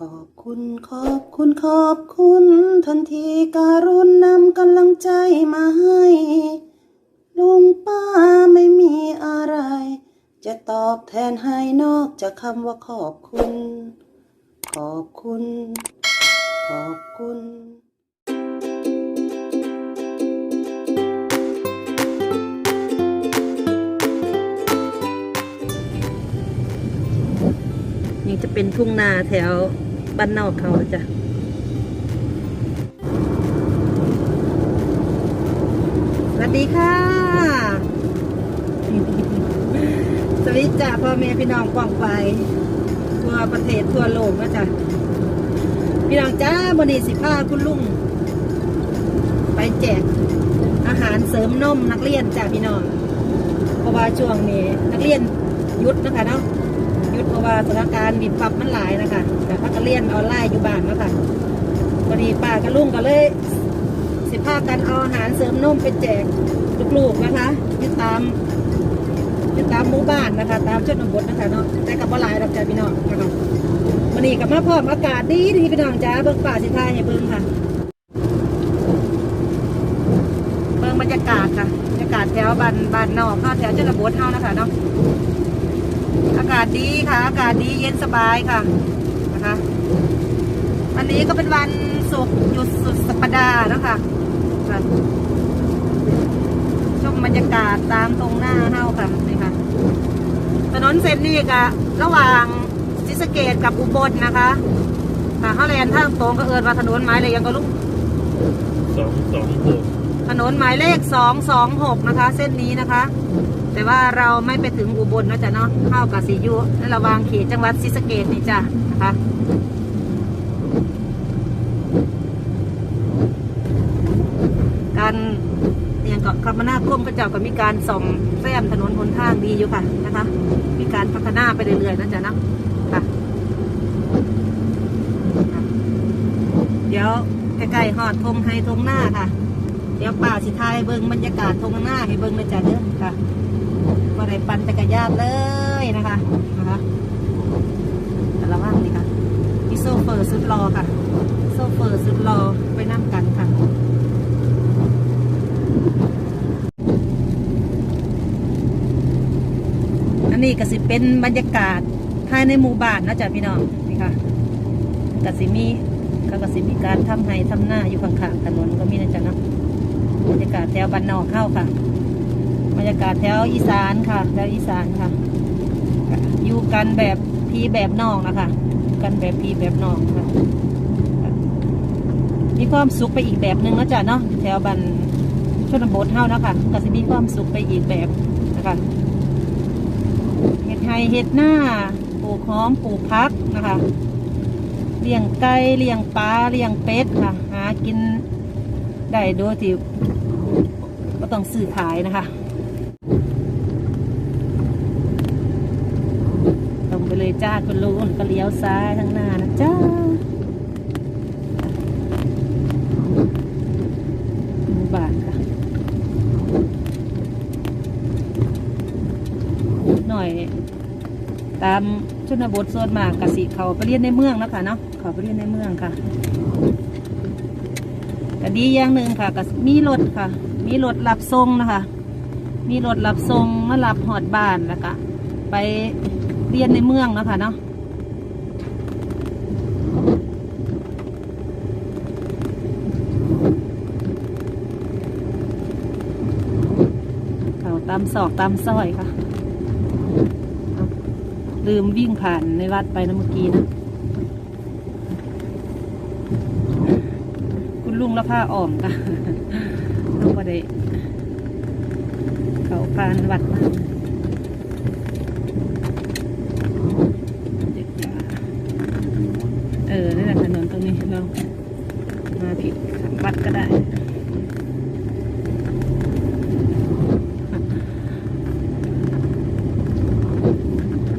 ขอบคุณขอบคุณขอบคุณทันทีการุณนำกำลังใจมาให้ลุงป้าไม่มีอะไร จะตอบแทนให้นอกจากคำว่าขอบคุณ ขอบคุณ ขอบคุณ จะเป็นทุ่งนาแถวบ้านนอกเขาจ้ะสวัสดีค่ะ สวัสดีจ้ะพ่อแม่พี่น้องกว้างไป ทั่วประเทศทั่วโลกนะจ๊ะพี่น้องจ้าบนนี้สิพาคุณลุง ไปแจกอาหารเสริมนมนักเรียนจ้ะพี่น้อง เพราะว่าช่วงนี้นักเรียนหยุดนะคะเนาะหยุด เพราะว่าสถานการณ์บินปรับมันหลายนะคะแต่พักเรียนออนไลน์อยู่บ้านนะคะพอดีป้ากับลุงก็เลย สิพากันเอาอาหารเสริมนมไปแจกลูกๆนะคะที่ตามที่ตามหมู่บ้านนะคะ ตามชนบทนะคะเนาะแต่กับว่าหลายดอกจ้าพี่น้องนะคะวันนี้กับมาพร้อมอากาศดีดีพี่น้องจ้าเบิ่งป่าสิทายให้เบิ่งค่ะเบิ่งบรรยากาศค่ะบรรยากาศแถวบ้านบ้านนอกข้าแถวชนบทเฮานะคะเนาะ อากาศดีค่ะ อากาศดีเย็นสบายค่ะนะคะ วันนี้ก็เป็นวันศุกร์หยุดสุดสัปดาห์เนาะคะค่ะชมบรรยากาศตามตรงหน้าเฮาค่ะนี่ค่ะถนนเส้นนี้ก็ระหว่างศรีสะเกดกับอุบลนะคะค่ะเฮาแลนทางตรงก็เอินว่าถนนหมายเลขยังก็ลุกสองสองหกถนนหมายเลขสองสองหกนะคะ เส้นนี้นะคะ แต่ว่าเราไม่ไปถึงอุบลนะจ๊ะเนาะเข้ากับสียุและระวางเขตจังหวัดศรีสะเกดนี่จ้ะนะคะการอย่างก็คมนาคมก็จ้าก็มีการส่อมแซมถนนหนทางดีอยู่ค่ะนะคะ มีการพัฒนาไปเรื่อยๆนะจ๊ะเนาะค่ะ เดี๋ยวใกล้ๆหอดทงไฮทงหน้าค่ะ เดี๋ยวป่าสิทายเบิ้งบรรยากาศทงหน้าให้เบิ้งเลยจ้ะเด้อค่ะ ว่ได้ปั่นจักรยานเลยนะคะนะคะแต่ละว่างนี่ค่ะพี่โซเฟอร์สุดรอค่ะ โซเฟอร์สุดรอไปนั่งกันค่ะอันนี้ก็สิเป็นบรรยากาศภายในหมู่บ้านนะจ๊ะพี่น้องนี่ค่ะกสิมีเขาก็สิมีการทำไห้ทำหน้าอยู่ข้างๆถนนก็มีนะจ๊ะเนาะบรรยากาศแถวบ้านนอกเข้าค่ะ บรรยากาศแถวอีสานค่ะแถวอีสานค่ะ อยู่กันแบบพีแบบนอกนะคะ กันแบบพีแบบนอกค่ะมีความสุขไปอีกแบบหนึ่งนะจ๊ะเนาะแถวบ้านชนบทเฮานะคะก็จะมีความสุขไปอีกแบบนะคะเห็ดไห่เห็ดหน้าปลูกหอมปลูกพักนะคะเลี้ยงไก่เลี้ยงปลาเลี้ยงเป็ดค่ะ หากินได้โดยที่ก็ต้องซื้อขายนะคะตรงไป เลยจ้าคุณลุงก็เลี้ยวซ้ายทางหน้านะจ้าหมู่บ้านค่ะ หน่อย ตามชนบทส่วนมากกสิเขาไปเรียนในเมืองเนาะคะเนาะเขาไปเรียนในเมืองค่ะก็ดีอย่างหนึ่งค่ะก็มีรถค่ะ มีรถรับส่งนะคะ มีรถรับส่งมารับหอดบ้านแล้วก็ไป เรียนในเมืองเนาะคะเนาะเขาตามศอกตามซอยค่ะ ลืมวิ่งผ่านในวัดไปนะเมื่อกี้นะ คุณลุงละผ้าอ่อมค่ะต้องมาได้เขาพานวัดมากเออนี่นแหละถนนตรงนี้เรามาผิด วัดก็ได้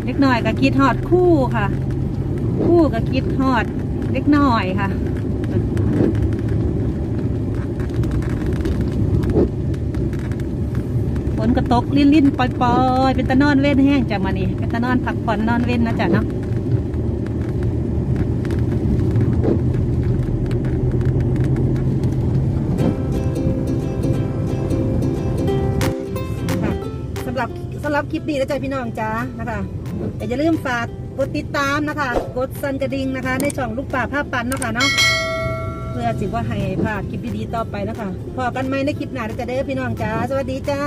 เล็กหน่อยก็คิดฮอดคู่ค่ะ คู่ก็คิดฮอดเล็กน้อยค่ะฝนก็ตกลิ้นลิ้นๆปล่อยๆเป็นตะนอนเว้นแห้งจ้ะมานี่เป็นตะนอนพักผ่อนนอนเว้นนะจ๊ะเนาะำหรับคลิปนี้นะจ๊ะพี่น้องจ้านะคะแต่อย่าลืมฝากกดติดตามนะคะ กดสั่นกระดิ่งนะคะ ในช่องลูกป่าภาพปันเนาะค่ะเนาะเพื่อจิว่าให้พลาดคลิปดีๆต่อไปนะคะพอกันไหมในคลิปหน้าจะเด้อพี่น้องจ้าสวัสดีจ้า